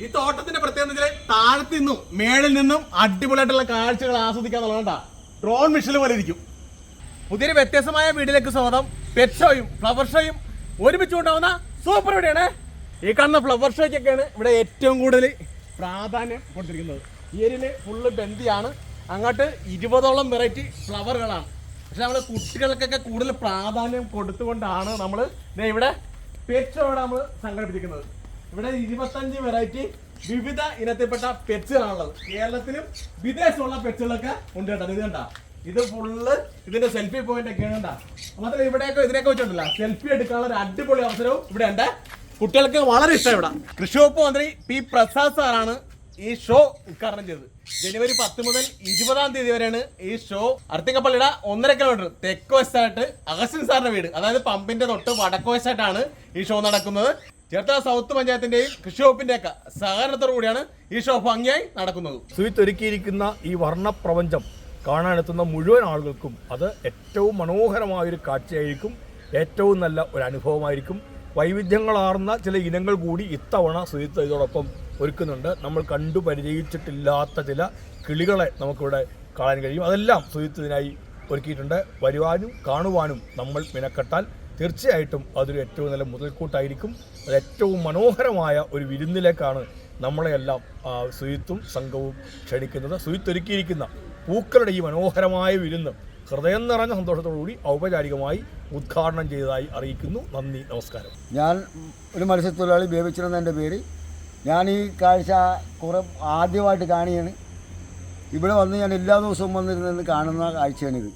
ഈ തോട്ടത്തിന്റെ പ്രത്യേകത വെച്ചാൽ താഴത്തു നിന്നും മേളിൽ നിന്നും അടിപൊളിയായിട്ടുള്ള കാഴ്ചകൾ ആസ്വദിക്കാൻ എന്നുള്ളതാ ഡ്രോൺ മിഷനിൽ പോലെ ഇരിക്കും. പുതിയൊരു വ്യത്യസ്തമായ വീടിലേക്ക് സ്വാഗതം. പെറ്റ് ഷോയും ഫ്ലവർ ഷോയും ഒരുമിച്ച് കൊണ്ടാവുന്ന സൂപ്പർ വീഡിയോയാണ് ഈ കാണുന്ന ഫ്ലവർ ഷോയ്ക്കൊക്കെയാണ് ഇവിടെ ഏറ്റവും കൂടുതൽ പ്രാധാന്യം കൊടുത്തിരിക്കുന്നത്. ഈ ഏരിയയിൽ ഫുള്ള് ബന്ദിയാണ് അങ്ങോട്ട് ഇരുപതോളം വെറൈറ്റി ഫ്ലവറുകളാണ് പക്ഷെ നമ്മൾ കുട്ടികൾക്കൊക്കെ കൂടുതൽ പ്രാധാന്യം കൊടുത്തുകൊണ്ടാണ് നമ്മൾ ഇവിടെ പെറ്റ് ഷോ നമ്മൾ സംഘടിപ്പിച്ചിരിക്കുന്നത് ഇവിടെ ഇരുപത്തഞ്ച് വെറൈറ്റി വിവിധ ഇനത്തിൽപ്പെട്ട പെറ്റ്സുകളാണുള്ളത് കേരളത്തിലും വിദേശമുള്ള പെറ്റുകളൊക്കെ ഉണ്ട് കേട്ടോ. ഇത് കണ്ട? ഇത് ഫുള്ള് ഇതിന്റെ സെൽഫി പോയിന്റ് ഒക്കെ കണ്ട? മാത്രമല്ല ഇവിടെയൊക്കെ ഇതിനൊക്കെ വെച്ചിട്ടില്ല സെൽഫി എടുക്കാനുള്ള ഒരു അടിപൊളി അവസരവും ഇവിടെ ഉണ്ട്. കുട്ടികൾക്ക് വളരെ ഇഷ്ടം ഇവിടെ. കൃഷി വകുപ്പ് മന്ത്രി പി പ്രസാദ് സാറാണ് ഈ ഷോ ഉദ്ഘാടനം ചെയ്തത്. ജനുവരി പത്ത് മുതൽ ഇരുപതാം തീയതി വരെയാണ് ഈ ഷോ അർത്തിക്കപ്പള്ളിയുടെ ഒന്നര കിലോമീറ്റർ തെക്ക് വശത്തായിട്ട് അഗസ്റ്റിൻ സാറിന്റെ വീട് അതായത് പമ്പിന്റെ തൊട്ട് വടക്ക് വശത്തായിട്ടാണ് ഈ ഷോ നടക്കുന്നത്. ചേർത്തല സൗത്ത് പഞ്ചായത്തിന്റെയും കൃഷി വകുപ്പിന്റെ സഹകരണത്തോടു കൂടിയാണ് ഈ ഷോ ഭംഗിയായി നടക്കുന്നത്. സുയിത്തൊരുക്കിയിരിക്കുന്ന ഈ വർണപ്രപഞ്ചം കാണാനെത്തുന്ന മുഴുവൻ ആളുകൾക്കും അത് ഏറ്റവും മനോഹരമായ ഒരു കാഴ്ചയായിരിക്കും. ഏറ്റവും നല്ല ഒരു അനുഭവമായിരിക്കും. വൈവിധ്യങ്ങളാർന്ന ചില ഇനങ്ങൾ കൂടി ഇത്തവണ സുയിത്ത് ഇതോടൊപ്പം ഒരുക്കുന്നുണ്ട്. നമ്മൾ കണ്ടു പരിചയിച്ചിട്ടില്ലാത്ത ചില കിളികളെ നമുക്കിവിടെ കാണാൻ കഴിയും. അതെല്ലാം ഇതിനായി ഒരുക്കിയിട്ടുണ്ട്. വരുവാനും കാണുവാനും നമ്മൾ മിനക്കെട്ടാൽ തീർച്ചയായിട്ടും അതൊരു ഏറ്റവും നല്ല മുതൽക്കൂട്ടായിരിക്കും. അത് ഏറ്റവും മനോഹരമായ ഒരു വിരുന്നിലേക്കാണ് നമ്മളെയെല്ലാം സുയിത്തും സംഘവും ക്ഷണിക്കുന്നത്. സുയിത്തൊരുക്കിയിരിക്കുന്ന പൂക്കളുടെ ഈ മനോഹരമായ വിരുന്ന് ഹൃദയം നിറഞ്ഞ സന്തോഷത്തോടുകൂടി ഔപചാരികമായി ഉദ്ഘാടനം ചെയ്തതായി അറിയിക്കുന്നു. നന്ദി നമസ്കാരം. ഞാൻ ഒരു മത്സ്യത്തൊഴിലാളി വേവിച്ചിരുന്ന എന്റെ പേര്. ഞാൻ ഈ കാഴ്ച കുറെ ആദ്യമായിട്ട് കാണുകയാണ്. ഇവിടെ വന്ന് ഞാൻ എല്ലാ ദിവസവും വന്നിരുന്ന് കാണുന്ന കാഴ്ചയാണിത്.